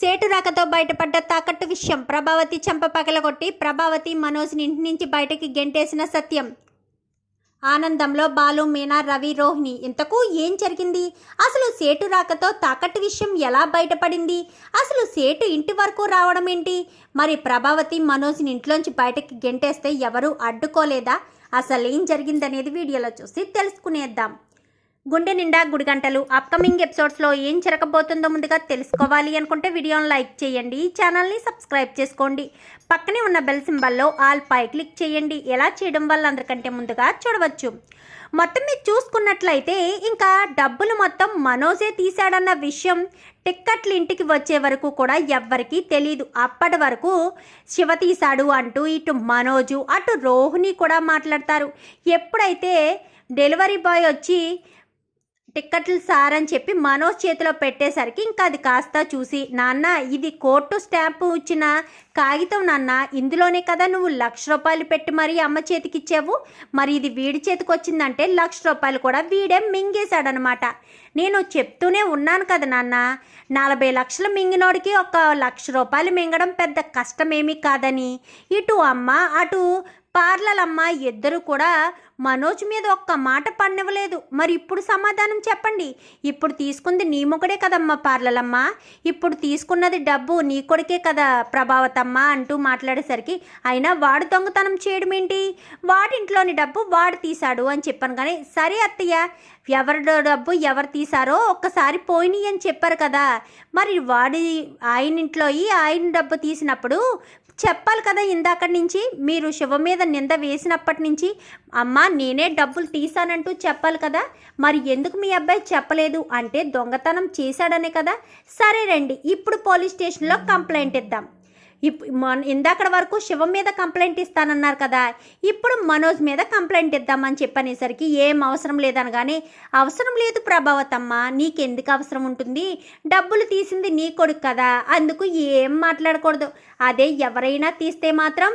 సేటు రాకతో బయటపడ్డ తాకట్టు విషయం ప్రభావతి చెంప పగలగొట్టి ప్రభావతి మనోజ్ని ఇంటి నుంచి బయటకి గెంటేసిన సత్యం. ఆనందంలో బాలు మీనా రవి రోహిణి ఇంతకు ఏం జరిగింది? అసలు సేటు రాకతో తాకట్టు విషయం ఎలా బయటపడింది? అసలు సేటు ఇంటి వరకు రావడం ఏంటి? మరి ప్రభావతి మనోజ్ని ఇంట్లోంచి బయటకి గెంటేస్తే ఎవరూ అడ్డుకోలేదా? అసలు ఏం జరిగిందనేది వీడియోలో చూసి తెలుసుకునేద్దాం. గుండె నిండా గుడిగంటలు. అప్కమింగ్ ఎపిసోడ్స్లో ఏం జరగబోతుందో ముందుగా తెలుసుకోవాలి అనుకుంటే వీడియోని లైక్ చేయండి. ఈ ఛానల్ని సబ్స్క్రైబ్ చేసుకోండి. పక్కనే ఉన్న బెల్ సింబల్లో ఆల్ పై క్లిక్ చేయండి. ఎలా చేయడం వల్ల అందరికంటే ముందుగా చూడవచ్చు. మొత్తం మీరు చూసుకున్నట్లయితే ఇంకా డబ్బులు మొత్తం మనోజే తీశాడన్న విషయం టిక్కెట్లు ఇంటికి వచ్చే వరకు కూడా ఎవ్వరికీ తెలియదు అప్పటి వరకు శివ తీశాడు అంటూ ఇటు మనోజు అటు రోహిణి కూడా మాట్లాడతారు. ఎప్పుడైతే డెలివరీ బాయ్ వచ్చి టిక్కెట్లు సార్ అని చెప్పి మనోజ్ చేతిలో పెట్టేసరికి ఇంకా అది కాస్త చూసి నాన్న ఇది కోర్టు స్టాంపు ఇచ్చిన కాగితం నాన్న. ఇందులోనే కదా నువ్వు లక్ష రూపాయలు పెట్టి మరీ అమ్మ చేతికి ఇచ్చావు మరి ఇది వీడి చేతికి వచ్చిందంటే లక్ష రూపాయలు కూడా వీడే మింగేశాడనమాట. నేను చెప్తూనే ఉన్నాను కదా నాన్న. నలభై లక్షలు మింగినోడికి ఒక లక్ష రూపాయలు మింగడం పెద్ద కష్టమేమీ కాదని. ఇటు అమ్మ అటు పార్లలమ్మ ఇద్దరు కూడా మనోజ్ మీద ఒక్క మాట పన్నవలేదు మరి ఇప్పుడు సమాధానం చెప్పండి. ఇప్పుడు తీసుకుంది నీ మొగడే కదమ్మా పార్లలమ్మ. ఇప్పుడు తీసుకున్నది డబ్బు నీ కొడుకే కదా ప్రభావతమ్మ అంటూ మాట్లాడేసరికి అయినా వాడు దొంగతనం చేయడం ఏంటి వాడింట్లోని డబ్బు వాడు తీశాడు అని చెప్పాను కానీ సరే అత్తయ్య ఎవరి డబ్బు ఎవరు తీశారో ఒక్కసారి పోయినాయి అని చెప్పారు కదా. మరి వాడి ఆయన ఇంట్లో ఆయన డబ్బు తీసినప్పుడు చెప్పాలి కదా ఇందాక నుంచి. మీరు శివ మీద నింద వేసినప్పటి నుంచి అమ్మ నేనే డబ్బులు తీసానంటూ చెప్పాలి కదా. మరి ఎందుకు మీ అబ్బాయి చెప్పలేదు? అంటే దొంగతనం చేశాడనే కదా. సరే రండి ఇప్పుడు పోలీస్ స్టేషన్లో కంప్లైంట్ ఇద్దాం. ఇప్పుడు మన ఇందాకడ వరకు శివం మీద కంప్లైంట్ ఇస్తానన్నారు కదా. ఇప్పుడు మనోజ్ మీద కంప్లైంట్ ఇద్దామని చెప్పనేసరికి ఏం అవసరం లేదనగానే అవసరం లేదు ప్రభావతమ్మ నీకెందుకు అవసరం ఉంటుంది? డబ్బులు తీసింది నీ కొడుకు కదా అందుకు ఏం మాట్లాడకూడదు. అదే ఎవరైనా తీస్తే మాత్రం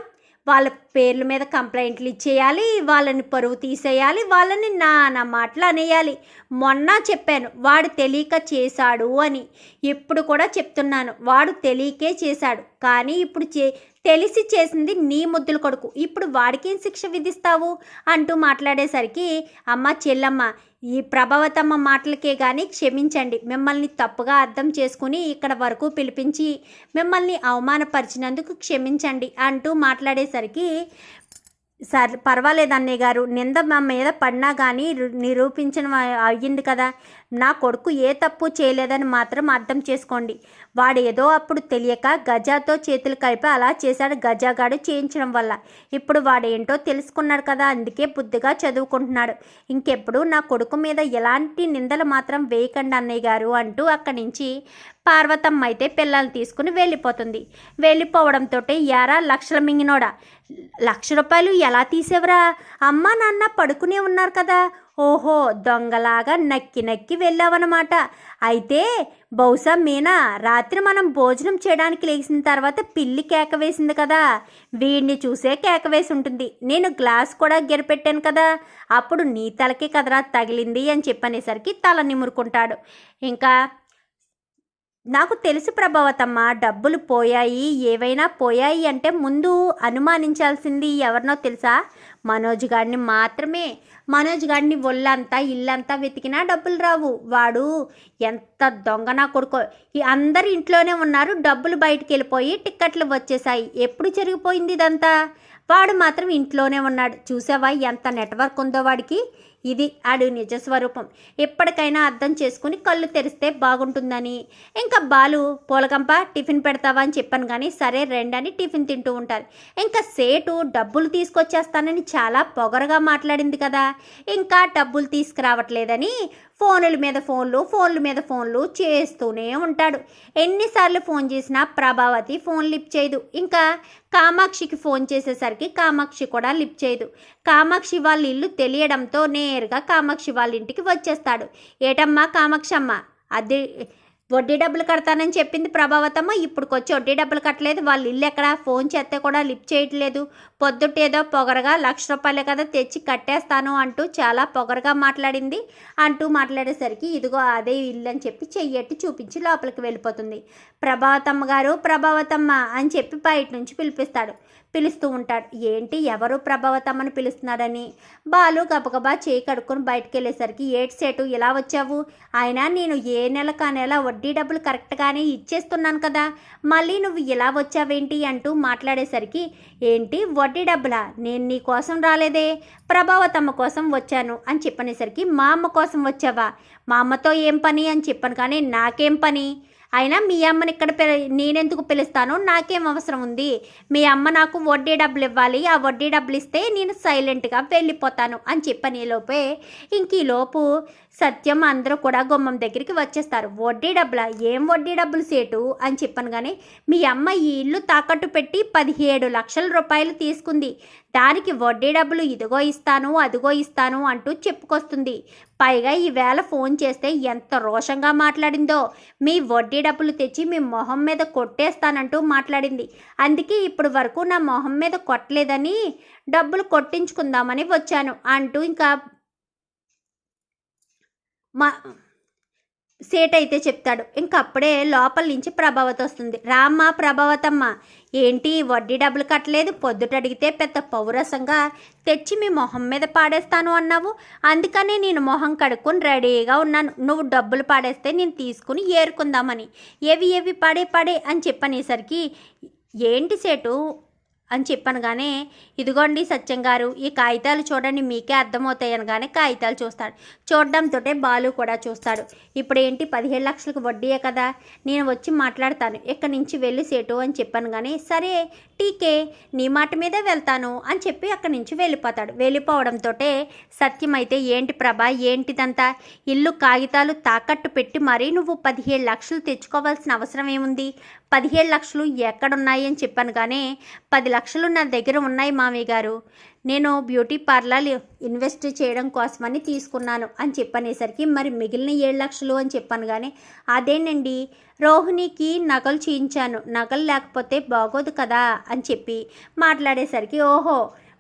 వాళ్ళ పేర్ల మీద కంప్లైంట్లు ఇచ్చేయాలి వాళ్ళని పరువు తీసేయాలి వాళ్ళని నానా మాటలు అనేయాలి. మొన్న చెప్పాను వాడు తెలియక చేశాడు అని. ఇప్పుడు కూడా చెప్తున్నాను వాడు తెలియకే చేశాడు. కానీ ఇప్పుడు చే తెలిసి చేసింది నీ ముద్దుల కొడుకు. ఇప్పుడు వాడికేం శిక్ష విధిస్తావు? అంటూ మాట్లాడేసరికి అమ్మ చెల్లమ్మ ఈ ప్రభావతమ్మ మాటలకే కానీ క్షమించండి. మిమ్మల్ని తప్పుగా అర్థం చేసుకుని ఇక్కడ వరకు పిలిపించి మిమ్మల్ని అవమానపరిచినందుకు క్షమించండి అంటూ మాట్లాడేసరికి సర్ పర్వాలేదు అన్నయ్య గారు. నింద మా మీద పడినా కానీ నిరూపించడం అయ్యింది కదా. నా కొడుకు ఏ తప్పు చేయలేదని మాత్రం అర్థం చేసుకోండి. వాడు ఏదో అప్పుడు తెలియక గజాతో చేతులు కలిపి అలా చేశాడు గజాగాడు చేయించడం వల్ల. ఇప్పుడు వాడు ఏంటో తెలుసుకున్నాడు కదా అందుకే బుద్ధిగా చదువుకుంటున్నాడు. ఇంకెప్పుడు నా కొడుకు మీద ఎలాంటి నిందలు మాత్రం వేయకండి అన్నయ్య గారు అంటూ అక్కడి నుంచి పార్వతమ్మ అయితే పిల్లల్ని తీసుకుని వెళ్ళిపోతుంది. వెళ్ళిపోవడంతో యారా లక్షల మింగినోడా. లక్ష రూపాయలు ఎలా తీసేవరా? అమ్మ నాన్న పడుకునే ఉన్నారు కదా. ఓహో దొంగలాగా నక్కి నక్కి వెళ్ళావన్నమాట. అయితే బహుశా మీనా రాత్రి మనం భోజనం చేయడానికి లేచిన తర్వాత పిల్లి కేక వేసింది కదా. వీడిని చూసే కేక వేసి ఉంటుంది. నేను గ్లాస్ కూడా గెరిపెట్టాను కదా. అప్పుడు నీ తలకి కదరా తగిలింది అని చెప్పనేసరికి తల నిమురుకుంటాడు. ఇంకా నాకు తెలుసు ప్రభావతమ్మ డబ్బులు పోయాయి ఏవైనా పోయాయి అంటే ముందు అనుమానించాల్సింది ఎవరినో తెలుసా? మనోజ్ గారిని మాత్రమే మనోజ్ గారిని ఒళ్ళంతా ఇల్లంతా వెతికినా డబ్బులు రావు. వాడు ఎంత దొంగనా కొడుకో. ఈ అందరు ఇంట్లోనే ఉన్నారు. డబ్బులు బయటికి వెళ్ళిపోయి టిక్కెట్లు వచ్చేసాయి ఎప్పుడు జరిగిపోయింది ఇదంతా? వాడు మాత్రం ఇంట్లోనే ఉన్నాడు. చూసావా ఎంత నెట్వర్క్ ఉందో వాడికి? ఇది ఆడు నిజ స్వరూపం. ఎప్పటికైనా అర్థం చేసుకుని కళ్ళు తెరిస్తే బాగుంటుందని. ఇంకా బాలు పూలకంప టిఫిన్ పెడతావా అని చెప్పాను కానీ సరే రెండని టిఫిన్ తింటూ ఉంటారు. ఇంకా సేటు డబ్బులు తీసుకొచ్చేస్తానని చాలా పొగరగా మాట్లాడింది కదా. ఇంకా డబ్బులు తీసుకురావట్లేదని ఫోన్ల మీద ఫోన్లు ఫోన్ల మీద ఫోన్లు చేస్తూనే ఉంటాడు. ఎన్నిసార్లు ఫోన్ చేసినా ప్రభావతి ఫోన్ లిప్ చేయదు. ఇంకా కామాక్షికి ఫోన్ చేసేసరికి కామాక్షి కూడా లిప్ చేయదు. కామాక్షి వాళ్ళ ఇల్లు తెలియడంతో నేరుగా కామాక్షి వాళ్ళ ఇంటికి వచ్చేస్తాడు. ఏటమ్మా కామాక్షమ్మ? అది వడ్డీ డబ్బులు కడతానని చెప్పింది ప్రభావతమ్మ. ఇప్పుడుకొచ్చి వడ్డీ డబ్బులు కట్టలేదు. వాళ్ళు ఇల్లు ఎక్కడ? ఫోన్ చేస్తే కూడా లిఫ్ట్ చేయట్లేదు. పొద్దుటేదో పొగరగా లక్ష రూపాయలే కదా తెచ్చి కట్టేస్తాను అంటూ చాలా పొగరగా మాట్లాడింది. అంటూ మాట్లాడేసరికి ఇదిగో అదే ఇల్లు అని చెప్పి చెయ్యట్టి చూపించి లోపలికి వెళ్ళిపోతుంది. ప్రభావతమ్మ గారు ప్రభావతమ్మ అని చెప్పి బయట నుంచి పిలిపిస్తాడు. పిలుస్తూ ఉంటాడు. ఏంటి ఎవరు ప్రభావతమ్మని పిలుస్తున్నాడని బాలు గబగబా చేయి కడుక్కొని బయటకు వెళ్ళేసరికి ఏటి సేటు ఇలా వచ్చావు? అయినా నేను ఏ నెల కా నెల వడ్డీ డబ్బులు కరెక్ట్గానే ఇచ్చేస్తున్నాను కదా మళ్ళీ నువ్వు ఇలా వచ్చావేంటి అంటూ మాట్లాడేసరికి ఏంటి వడ్డీ డబ్బులా? నేను నీ కోసం రాలేదే ప్రభావతమ్మ కోసం వచ్చాను అని చెప్పనేసరికి మా అమ్మ కోసం వచ్చావా? మా అమ్మతో ఏం పని? అని చెప్పాను. కానీ నాకేం పని? అయినా మీ అమ్మని ఇక్కడ పిల నేనెందుకు పిలుస్తాను నాకేం అవసరం ఉంది. మీ అమ్మ నాకు వడ్డీ డబ్బులు ఇవ్వాలి. ఆ వడ్డీ డబ్బులు ఇస్తే నేను సైలెంట్గా వెళ్ళిపోతాను అని చెప్పని లోపే ఇంక ఈ లోపు సత్యం అందరూ కూడా గుమ్మం దగ్గరికి వచ్చేస్తారు. వడ్డీ డబ్బుల? ఏం వడ్డీ డబ్బులు సేటు? అని చెప్పాను కానీ మీ అమ్మ ఈ ఇల్లు తాకట్టు పెట్టి పదిహేడు లక్షల రూపాయలు తీసుకుంది. దానికి వడ్డీ డబ్బులు ఇదిగో ఇస్తాను అదిగో ఇస్తాను అంటూ చెప్పుకొస్తుంది. పైగా ఈవేళ ఫోన్ చేస్తే ఎంత రోషంగా మాట్లాడిందో. మీ వడ్డీ డబ్బులు తెచ్చి మీ మొహం మీద కొట్టేస్తానంటూ మాట్లాడింది. అందుకే ఇప్పుడు వరకు నా మొహం మీద కొట్టలేదని డబ్బులు కొట్టించుకుందామని వచ్చాను అంటూ ఇంకా మా సేట్ అయితే చెప్తాడు. ఇంక అప్పుడే లోపల నుంచి ప్రభావత వస్తుంది. రామ్మ ప్రభావతమ్మ ఏంటి వడ్డీ డబ్బులు కట్టలేదు? పొద్దుట అడిగితే పెద్ద పౌరసంగా తెచ్చి మీ మొహం మీద పాడేస్తాను అన్నావు. అందుకనే నేను మొహం కడుక్కొని రెడీగా ఉన్నాను. నువ్వు డబ్బులు పాడేస్తే నేను తీసుకుని ఏరుకుందామని. ఏవి ఏవి పాడే పాడే అని చెప్పనేసరికి ఏంటి సేటు? అని చెప్పనగానే ఇదిగోండి సత్యం గారు ఈ కాగితాలు చూడండి మీకే అర్థమవుతాయి అనగానే కాగితాలు చూస్తాడు. చూడడంతో బాలు కూడా చూస్తాడు. ఇప్పుడు ఏంటి పదిహేడు లక్షలకు వడ్డీయే కదా. నేను వచ్చి మాట్లాడతాను. ఇక్కడి నుంచి వెళ్ళి సేటు అని చెప్పాను కానీ సరే టీకే నీ మాట మీదే వెళ్తాను అని చెప్పి అక్కడి నుంచి వెళ్ళిపోతాడు. వెళ్ళిపోవడంతో సత్యం అయితే ఏంటి ప్రభా ఏంటిదంతా? ఇల్లు కాగితాలు తాకట్టు పెట్టి మరీ నువ్వు పదిహేడు లక్షలు తెచ్చుకోవాల్సిన అవసరం ఏముంది? పదిహేడు లక్షలు ఎక్కడున్నాయి అని చెప్పాను కానీ పది లక్షలు నా దగ్గర ఉన్నాయి మామయ్య గారు. నేను బ్యూటీ పార్లర్ ఇన్వెస్ట్ చేయడం కోసమని తీసుకున్నాను అని చెప్పనేసరికి మరి మిగిలిన ఏడు లక్షలు అని చెప్పాను కానీ అదేనండి రోహిణికి నగలు చేయించాను. నగలు లేకపోతే బాగోదు కదా అని చెప్పి మాట్లాడేసరికి ఓహో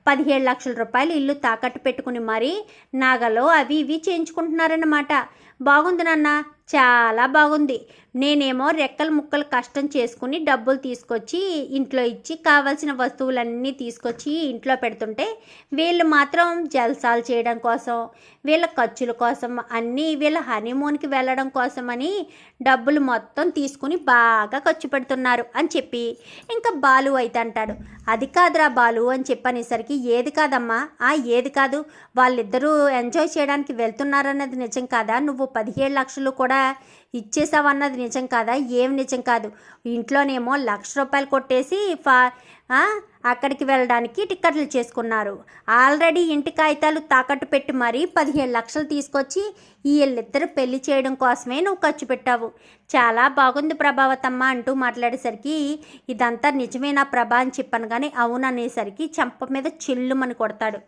పదిహేడు లక్షల రూపాయలు ఇల్లు తాకట్టు పెట్టుకుని మరీ నగలు అవి ఇవి చేయించుకుంటున్నారన్నమాట. బాగుంది నాన్న చాలా బాగుంది. నేనేమో రెక్కలు ముక్కలు కష్టం చేసుకుని డబ్బులు తీసుకొచ్చి ఇంట్లో ఇచ్చి కావాల్సిన వస్తువులన్నీ తీసుకొచ్చి ఇంట్లో పెడుతుంటే వీళ్ళు మాత్రం జల్సాలు చేయడం కోసం వీళ్ళ ఖర్చుల కోసం అన్నీ వీళ్ళ హనీమూన్కి వెళ్ళడం కోసమని డబ్బులు మొత్తం తీసుకుని బాగా ఖర్చు పెడుతున్నారు అని చెప్పి ఇంకా బాలు అయితే అంటాడు. అది కాదురా బాలు అని చెప్పనేసరికి ఏది కాదమ్మా? ఆ ఏది కాదు? వాళ్ళిద్దరూ ఎంజాయ్ చేయడానికి వెళ్తున్నారన్నది నిజం కాదా? నువ్వు పదిహేడు లక్షలు కూడా ఇచ్చేసావన్నది నిజం కాదా? ఏం నిజం కాదు. ఇంట్లోనేమో లక్ష రూపాయలు కొట్టేసి ఫా అక్కడికి వెళ్ళడానికి టిక్కెట్లు చేసుకున్నారు. ఆల్రెడీ ఇంటి కాగితాలు తాకట్టు పెట్టి మరీ పదిహేడు లక్షలు తీసుకొచ్చి వీళ్ళిద్దరు పెళ్ళి చేయడం కోసమే నువ్వు ఖర్చు పెట్టావు. చాలా బాగుంది ప్రభావతమ్మ అంటూ మాట్లాడేసరికి ఇదంతా నిజమేనా ప్రభా? అని చెప్పాను కానీ అవుననేసరికి చెంప మీద చిల్లుమని కొడతాడు.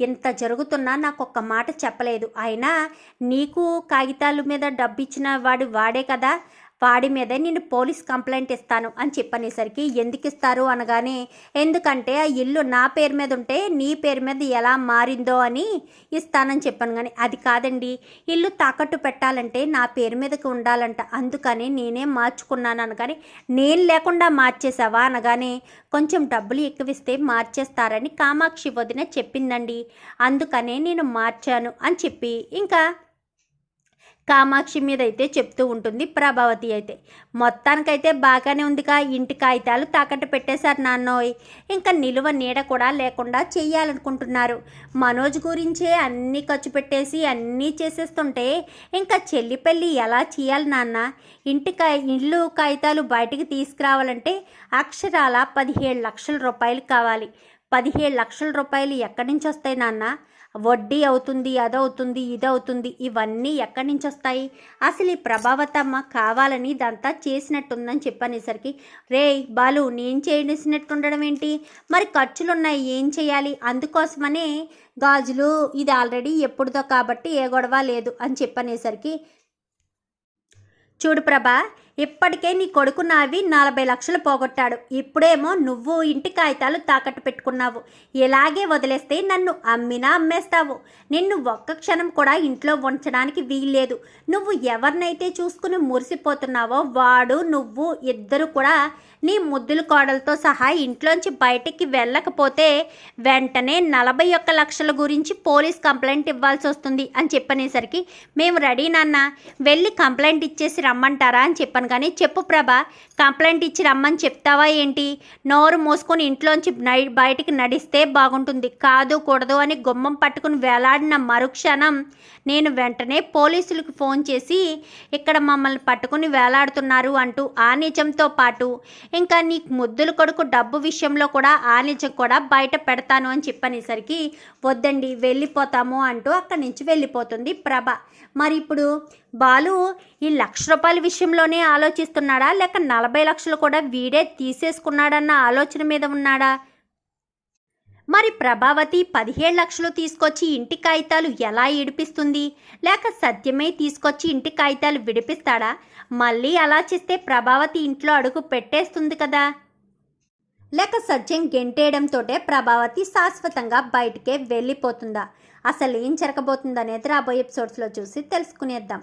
ఇంత జరుగుతున్నా నాకు ఒక్క మాట చెప్పలేదు. అయినా నీకు కాగితాల మీద డబ్బు ఇచ్చిన వాడు వాడే కదా. వాడి మీద నేను పోలీస్ కంప్లైంట్ ఇస్తాను అని చెప్పనేసరికి ఎందుకు ఇస్తారు అనగానే ఎందుకంటే ఆ ఇల్లు నా పేరు మీద ఉంటే నీ పేరు మీద ఎలా మారిందో అని ఇస్తానని చెప్పాను కానీ అది కాదండి. ఇల్లు తాకట్టు పెట్టాలంటే నా పేరు మీదకి ఉండాలంట. అందుకని నేనే మార్చుకున్నాను అనగానే నేను లేకుండా మార్చేసావా అనగానే కొంచెం డబ్బులు ఎక్కువిస్తే మార్చేస్తారని కామాక్షి వదిన చెప్పిందండి. అందుకనే నేను మార్చాను అని చెప్పి ఇంకా కామాక్షి మీద అయితే చెప్తూ ఉంటుంది ప్రభావతి అయితే. మొత్తానికైతే బాగానే ఉందిగా. ఇంటి కాగితాలు తాకట్టు పెట్టేశారు నాన్నోయ్. ఇంకా నిలువ నీడ కూడా లేకుండా చెయ్యాలనుకుంటున్నారు. మనోజ్ గురించే అన్నీ ఖర్చు పెట్టేసి అన్నీ చేసేస్తుంటే ఇంకా చెల్లి పెళ్ళి ఎలా చేయాలి నాన్న? ఇంటి కా ఇల్లు కాగితాలు బయటికి తీసుకురావాలంటే అక్షరాల పదిహేడు లక్షల రూపాయలు కావాలి. పదిహేడు లక్షల రూపాయలు ఎక్కడి నుంచి వస్తాయి నాన్న? వడ్డీ అవుతుంది అదవుతుంది ఇదవుతుంది ఇవన్నీ ఎక్కడి నుంచి వస్తాయి అసలు ఈ ప్రభావతమ్మ కావాలని ఇదంతా చేసినట్టుందని చెప్పనేసరికి రే బాలు నేను చేసినట్టుండడం ఏంటి? మరి ఖర్చులున్నాయి ఏం చేయాలి? అందుకోసమనే గాజులు ఇది ఆల్రెడీ ఎప్పుడుదో కాబట్టి ఏ గొడవ లేదు అని చెప్పనేసరికి చూడు ప్రభా ఇప్పటికే నీ కొడుకు నావి నలభై లక్షలు పోగొట్టాడు. ఇప్పుడేమో నువ్వు ఇంటి కాగితాలు తాకట్టు పెట్టుకున్నావు. ఇలాగే వదిలేస్తే నన్ను అమ్మినా అమ్మేస్తావు. నిన్ను ఒక్క క్షణం కూడా ఇంట్లో ఉంచడానికి వీల్లేదు. నువ్వు ఎవరినైతే చూసుకుని మురిసిపోతున్నావో వాడు నువ్వు ఇద్దరు కూడా నీ ముద్దుల కోడలతో సహా ఇంట్లోంచి బయటికి వెళ్ళకపోతే వెంటనే నలభై ఒక్క లక్షల గురించి పోలీస్ కంప్లైంట్ ఇవ్వాల్సి వస్తుంది అని చెప్పనేసరికి మేము రెడీ నాన్న. వెళ్ళి కంప్లైంట్ ఇచ్చేసి రమ్మంటారా? అని చెప్పాను కానీ చెప్పు ప్రభా కంప్లైంట్ ఇచ్చి రమ్మని చెప్తావా ఏంటి? నోరు మూసుకొని ఇంట్లోంచి నై బయటికి నడిస్తే బాగుంటుంది. కాదు కూడదు అని గుమ్మం పట్టుకుని వేలాడిన మరుక్షణం నేను వెంటనే పోలీసులకు ఫోన్ చేసి ఇక్కడ మమ్మల్ని పట్టుకుని వేలాడుతున్నారు అంటూ ఆ నిజంతో పాటు ఇంకా నీకు ముద్దుల కొడుకు డబ్బు విషయంలో కూడా ఆ నిజం కూడా బయట పెడతాను అని చెప్పనేసరికి వద్దండి వెళ్ళిపోతాము అంటూ అక్కడి నుంచి వెళ్ళిపోతుంది ప్రభ. మరి ఇప్పుడు బాలు ఈ లక్ష రూపాయల విషయంలోనే ఆలోచిస్తున్నాడా? లేక నలభై లక్షలు కూడా వీడే తీసేసుకున్నాడన్న ఆలోచన మీద ఉన్నాడా? మరి ప్రభావతి పదిహేడు లక్షలు తీసుకొచ్చి ఇంటి కాగితాలు ఎలా ఇడిపిస్తుంది లేక సత్యమే తీసుకొచ్చి ఇంటి కాగితాలు విడిపిస్తాడా? మళ్ళీ అలా చేస్తే ప్రభావతి ఇంట్లో అడుగు పెట్టేస్తుంది కదా? లేక సత్యం గెంటేయడంతోటే ప్రభావతి శాశ్వతంగా బయటికే వెళ్ళిపోతుందా? అసలు ఏం జరగబోతుందనేది రాబోయే ఎపిసోడ్స్లో చూసి తెలుసుకునేద్దాం.